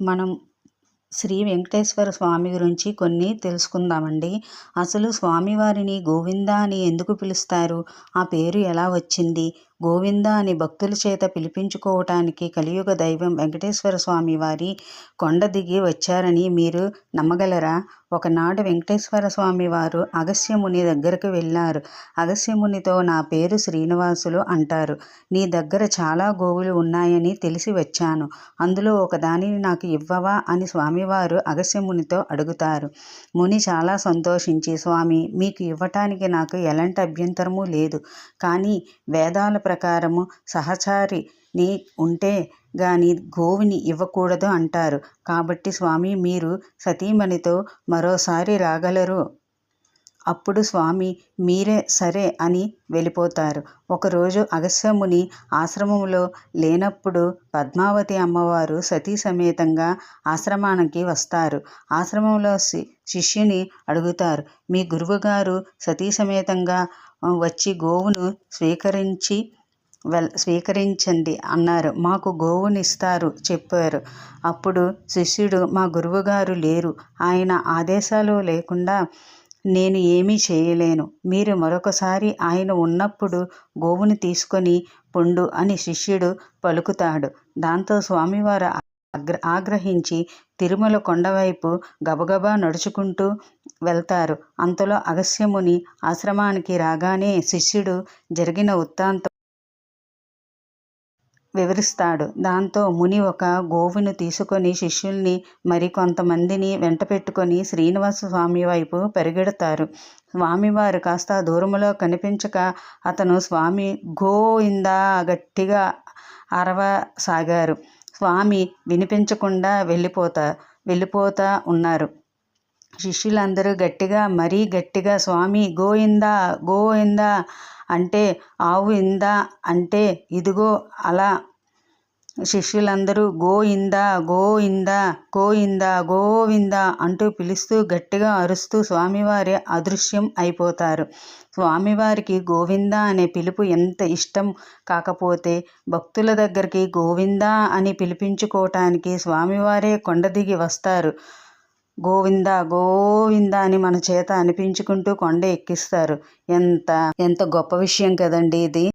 మనం శ్రీ వెంకటేశ్వర స్వామి గురించి కొన్ని తెలుసుకుందామండి. అసలు స్వామివారిని గోవింద అని ఎందుకు పిలుస్తారు? ఆ పేరు ఎలా వచ్చింది? గోవింద అని భక్తుల చేత పిలిపించుకోవటానికి కలియుగ దైవం వెంకటేశ్వర స్వామి వారి కొండ దిగి వచ్చారని మీరు నమ్మగలరా? ఒకనాడు వెంకటేశ్వర స్వామి వారు అగస్యముని దగ్గరకు వెళ్ళారు. అగస్యమునితో నా పేరు శ్రీనివాసులు అంటారు. నీ దగ్గర చాలా గోవులు ఉన్నాయని తెలిసి వచ్చాను. అందులో ఒకదానిని నాకు ఇవ్వవా అని స్వామివారు అగస్యమునితో అడుగుతారు. ముని చాలా సంతోషించి స్వామి మీకు ఇవ్వటానికి నాకు ఎలాంటి అభ్యంతరము లేదు. కానీ వేదాల ప్రకారము సహచారి నీ ఉంటే గాని గోవుని ఇవ్వకూడదు అంటారు. కాబట్టి స్వామి మీరు సతీమణితో మరోసారి రాగలరు. అప్పుడు స్వామి మీరే సరే అని వెళ్ళిపోతారు. ఒకరోజు అగస్యముని ఆశ్రమంలో లేనప్పుడు పద్మావతి అమ్మవారు సతీ సమేతంగా ఆశ్రమానికి వస్తారు. ఆశ్రమంలో శిష్యుని అడుగుతారు మీ గురువుగారు సతీ సమేతంగా వచ్చి గోవును స్వీకరించి వెల్ స్వీకరించండి అన్నారు. మాకు గోవునిస్తారు చెప్పారు. అప్పుడు శిష్యుడు మా గురువుగారు లేరు. ఆయన ఆదేశాలు లేకుండా నేను ఏమీ చేయలేను. మీరు మరొకసారి ఆయన ఉన్నప్పుడు గోవుని తీసుకొని పొండు అని శిష్యుడు పలుకుతాడు. దాంతో స్వామివారు ఆగ్ర ఆగ్రహించి తిరుమల కొండవైపు గబగబా నడుచుకుంటూ వెళ్తారు. అంతలో అగస్యముని ఆశ్రమానికి రాగానే శిష్యుడు జరిగిన ఉత్తాంతం వివరిస్తాడు. దాంతో ముని ఒక గోవును తీసుకొని శిష్యుల్ని మరికొంతమందిని వెంట పెట్టుకొని శ్రీనివాస స్వామి వైపు పరిగెడతారు. స్వామివారు కాస్త దూరంలో కనిపించక అతను స్వామి గోయిందా గట్టిగా అరవసాగారు స్వామి వినిపించకుండా వెళ్ళిపోతా వెళ్ళిపోతా ఉన్నారు. శిష్యులందరూ గట్టిగా మరీ గట్టిగా స్వామి గోయిందా గోయిందా అంటే ఆవు ఇందా? అంటే ఇదిగో అలా. శిష్యులందరూ గోయిందా గోయిందా గోయిందా గోవిందా అంటూ పిలుస్తూ గట్టిగా అరుస్తూ స్వామివారి అదృశ్యం అయిపోతారు. స్వామివారికి గోవింద అనే పిలుపు ఎంత ఇష్టం కాకపోతే భక్తుల దగ్గరికి గోవిందా అని పిలిపించుకోవటానికి స్వామివారే కొండ దిగి వస్తారు. గోవింద గోవింద అని మన చేత అనిపించుకుంటూ కొండ ఎక్కిస్తారు. ఎంత ఎంత గొప్ప విషయం కదండి ఇది.